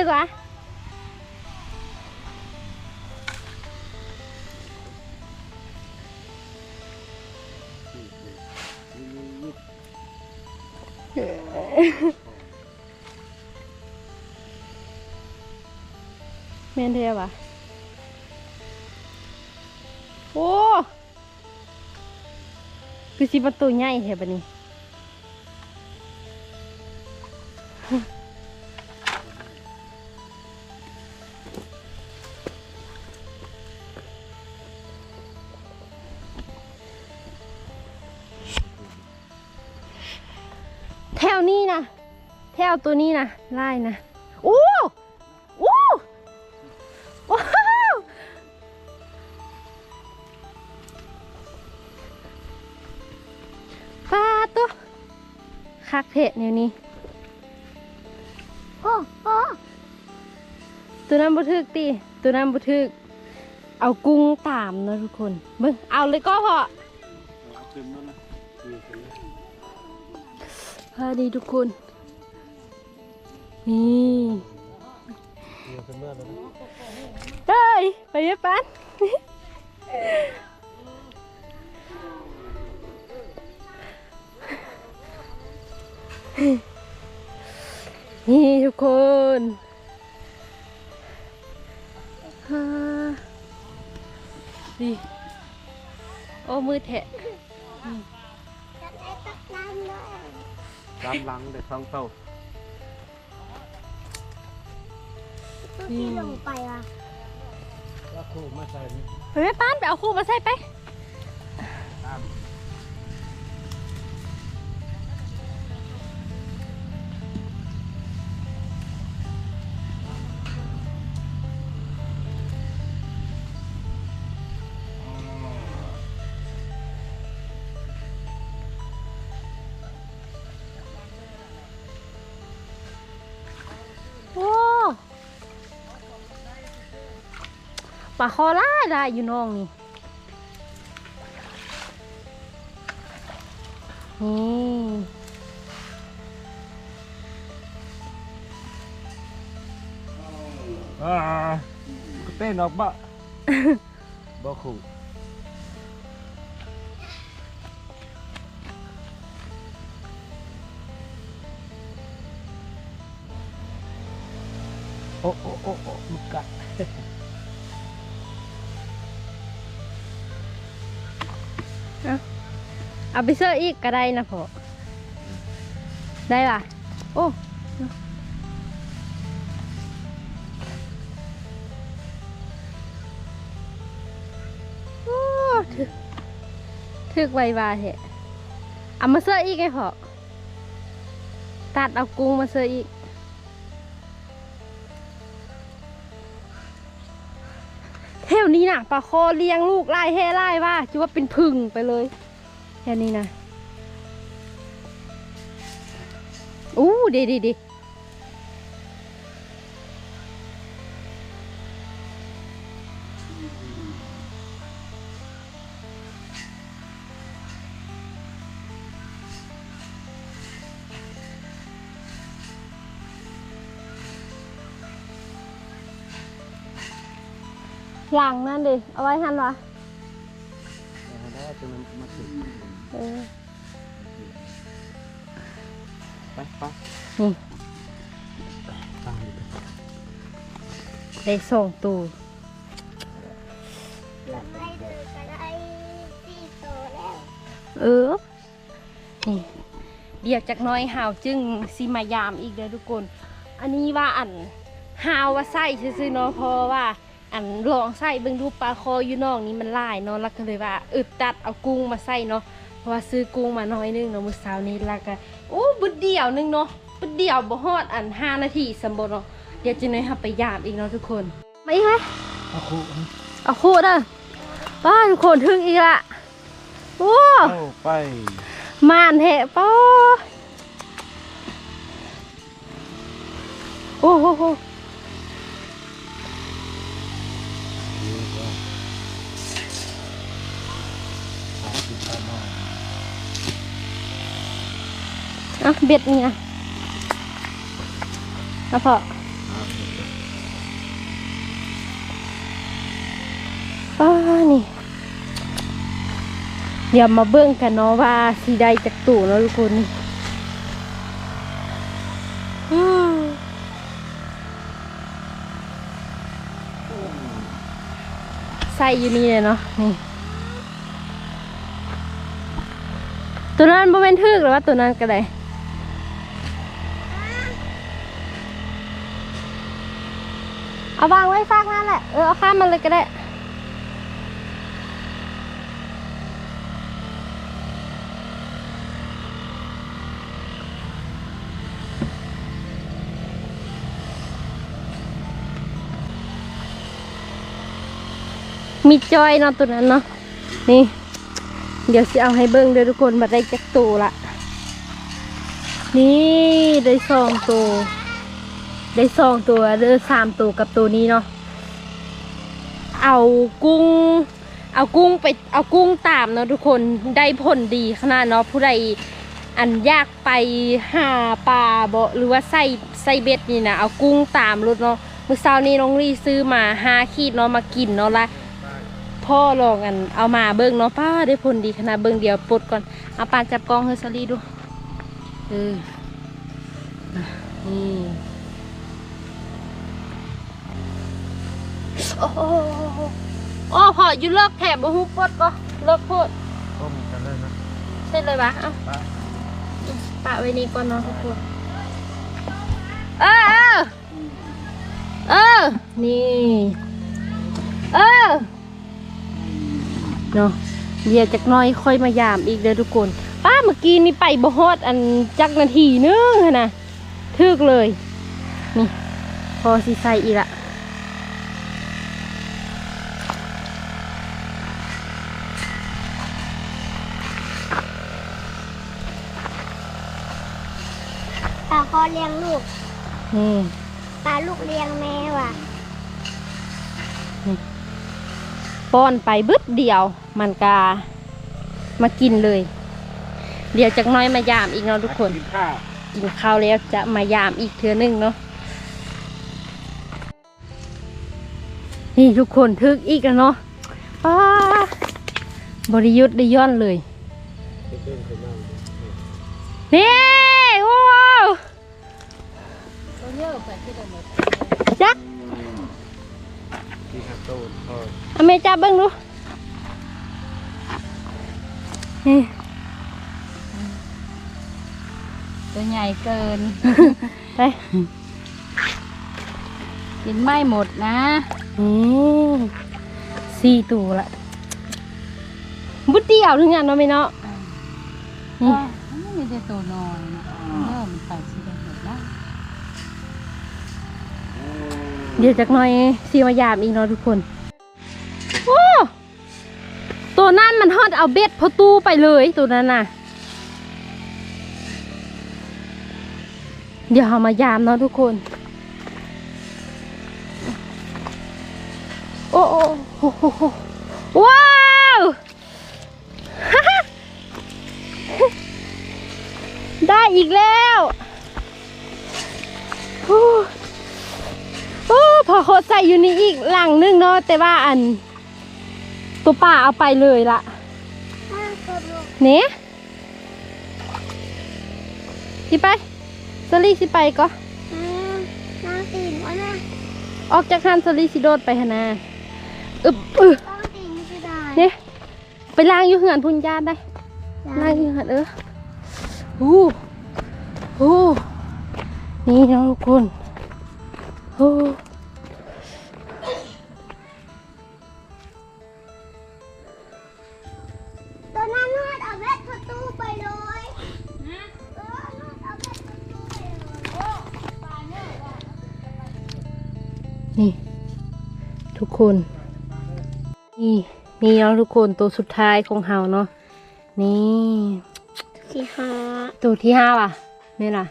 ึกวะแม่นเทียวะโอ้คือสิประตูใหญ่แท้บัดนี้แถ วตัวนี้นะไล่นะโอ้โอ้ว้าวปลาตัวคักเทะแนวนี้โอ้โอ้ตัวนั้นบุทึกตีตัวนั้นบุทึก เอากุ้งตามนะทุกคนเบิ่งเอาเลยก็พอเอาขึ้นมานะนี่ขึ้นมาพอดีทุกคน นี่เอาขึ้นมาแล้วนะเฮ้ยไปเยอะปันนี่ทุกคนฮ่าดีโอ้มือแทะจับไอ้ตักน้ำเลยตามหลังเด็กท้องเต้า ที่ลงไปอะ แล้วคู่มาใส่นี่ ไปแม่ป้านไปเอาคู่มาใส่ไป ปลาคอล่าได้อยู่น้องนี่นี่อ่าก็เต้นออกบ่บ่คู่โอ้โอ้โอ้โอ้ลูกกัด เอาไปเสื้ออีกก็ได้นะพ่อได้ล่ะ โอ้โอ้ถึกถึกไววาเหะเอามาเสื้ออีกไงพ่อตัดเอากุ้งมาเสื้ออีก นี้น่ะปลาคอเลี้ยงลูกไล่แห่ไล่ว่าคิดว่าเป็นพึ่งไปเลยแค่นี้นะอู้ดีดีดี หลังนั่นดิ เอาไว้ทันวะแล้วจะมันมาถึงเออไปไปนี่ตามอยู่ได้ส่งตูหลับได้เดือก็ได้สี่โตแล้วเออ นี่ เดี๋ยวจากหน้อยหาวจึงสิมายามอีกเด้อทุกคน อันนี้ว่าอันหาวว่าใส่ซื่อๆเนาะเพราะว่า อันลองใส่เบิ่งดูปลาคออยู่นอกนี้มันหลายเนาะแล้วก็เลยว่าอึดตัดเอากุ้งมาใส่เนาะเพราะว่าซื้อกุ้งมาน้อยนึงเนาะมื้อเช้านี้แล้วก็โอ้บึดเดียวนึงเนาะบึดเดียวบ่ฮอดอัน5นาทีสมบ่เนาะเดี๋ยวจะน้อยหับไปยามอีกเนาะทุกคนมาอีกไหมเอาคู่เอาคู่เด้อป้าทุกคนถึงอีกละโอ้เข้าไปมานแหะป้อโอ้โห อะเบ็ดเนี่ยเอาพอป้านี่เดี๋ยวมาเบิ่งกันเนาะว่าสีใดจากตู่เน้ะทุกคนนี่ใส่อยู่นี่เลยเนาะนี่ตัวนั้นโมเป็นทึกหรือว่าตัวนั้นก็ได้ เอาวางไว้ฟากนั่นแหละ เออเอาข้ามมันเลยก็ได้ มีจอยนาะตัวนั้นเนาะ นี่ เดี๋ยวสิเอาให้เบิ้งเด้อทุกคนมาได้จักตัวละ นี่ได้สองตัว ได้สองตัวเด้อสามตัวกับตัวนี้เนาะเอากุ้ง เอากุ้งไปเอากุ้งตามเนาะทุกคนได้ผลดีขนาดเนาะผู้ใดอันยากไปหาปลาบ่หรือว่าใส่ใส่เบ็ดนี่นะเอากุ้งตามรถเนาะเมื้อเช้านี้น้องรีซื้อมาห้าขีดเนาะมากินเนาะละพ่อลองกันเอามาเบิ่งเนาะป้าได้ผลดีขนาดเบิ่งเดียวปลดก่อนเอาปานจับกองเฮอร์ซารีดูเออนี่ โอ้โหโอ้พออยู่เลิกแถบบ่ฮู้ปดก็เลิกโพดต้มกันเลยนะเสร็จเลยวะเอ้าป้าปะไว้นี่ก่อนเนาะทุกคนเออเออเออนี่เออเนาะเดี๋ยวจักหน้อยค่อยมายามอีกเด้อทุกคน ป้าเมื่อกี้นี่ไปบ่ฮอดอันจักนาทีนึงหั้นนะทึกเลย นี่ พอสิใส่อีกละ ปลาคอเลี้ยงลูกนี่ปลาลูกเลี้ยงแม่ว่ะป้อนไปบึดเดียว มันกามากินเลย เดี๋ยวจักหน้อยมายามอีกเนาะทุกคน กินข้าวกินข้าวแล้วจะมายามอีกเทือนึงเนาะนี่ทุกคนทึกอีกแล้วเนาะป้าบริยุทธ์ได้ย้อนเลยไปเดิน จักกินข้าวต้มทอดอเมจับเบิ้งดูนี่ตัวใหญ่เกิน ไปกินไม่หมดนะนี่สี่ตัวละบุดเดียวถึงงานเนาะไม่เนาะนี่ก็ไม่ได้ตัวน้อยนะเริ่มนไปสิได้หมดแล้ว เดี๋ยวจากหน้อยซีมายามอีกเนาะทุกคน โอ้ ตัวนั้นมันฮอดเอาเบ็ดพอตู้ไปเลยตัวนั้นน่ะ เดี๋ยวเรามายามเนาะทุกคน โอ้โอ้โอ้โหโอ้โหว้าวได้อีกแล้ว โอ้พอโคตรใส่อยู่นี่อีกหลังนึงเนาะแต่ว่าอัน ตัวป่าเอาไปเลยละน่าตัวลูกเนะสิไปสลีสิไปก็อืมน่าตีนวะนะออกจากหันสลีสิโดดไปหนนาอึบอึต้องตีนไม่ได้เนี่ยไปล้างอยู่เหือนพุ่นญาติได้ล้างอยู่เหือนเอออู้อู้นี่น้องทุกคนโนี่ ทุกคนนี่นี่เนาะทุกคนตัวสุดท้ายของเฮาเนาะนี่สี่ห้าตัวที่ห้าว่ะนี่ล่ะ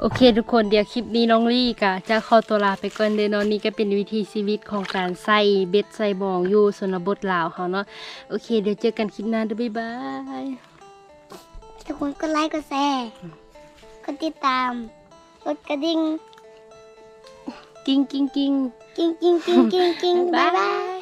โอเค ทุกคนเดี๋ยวคลิปนี้น้องลี่กะจะขอตัวลาไปก่อนเดยนอนนี่ก็เป็นวิธีชีวิตของการใส่เบ็ดใส่บองอยู่สนบทลาวเขาเนาะโอเค เดี๋ยวเจอกันคลิปหน้าด้อบ๊ายบายทุกคนกดไลค์กดแชร์กดติดตามกดกระดิ่ง กิ้งกิ้งกิ้งกิ้งกิ้งกิ้งกิ้งบ๊ายบาย